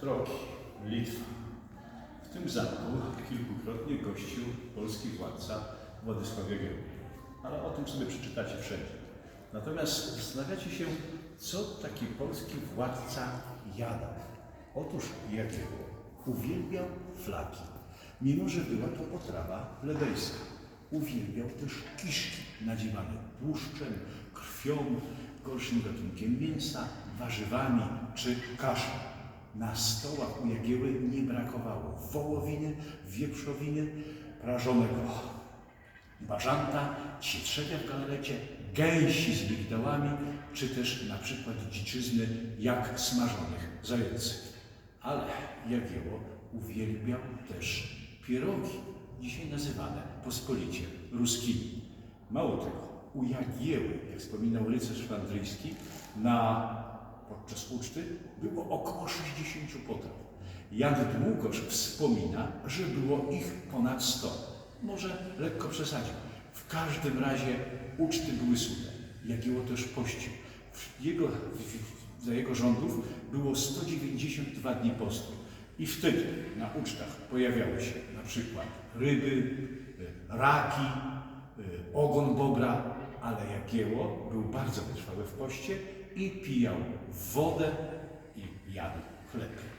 Troki, Litwa. W tym zamku kilkukrotnie gościł polski władca Władysław Jagiełło. Ale o tym sobie przeczytacie wszędzie. Natomiast zastanawiacie się, co taki polski władca jadał. Otóż Jagiełło uwielbiał flaki, mimo że była to potrawa plebejska. Uwielbiał też kiszki nadziewane tłuszczem, krwią, gorszym gatunkiem mięsa, warzywami czy kaszą. Na stołach u Jagieły nie brakowało wołowiny, wieprzowiny, prażonego bażanta, cietrzewia w galarecie, gęsi z migdałami, czy też na przykład dziczyzny jak smażonych zających. Ale Jagieło uwielbiał też pierogi, dzisiaj nazywane pospolicie ruskimi. Mało tego, u Jagieły, jak wspominał rycerz flandryjski, na, podczas uczty było około 60 potraw. Jan Długosz wspomina, że było ich ponad 100. Może lekko przesadził. W każdym razie uczty były suche. Jagieło też pościł. Jego, za jego rządów było 192 dni postu. I wtedy na ucztach pojawiały się na przykład ryby, y, raki, y, ogon bobra, ale Jagieło był bardzo wytrwały w poście i pijał wodę i jadł chleb.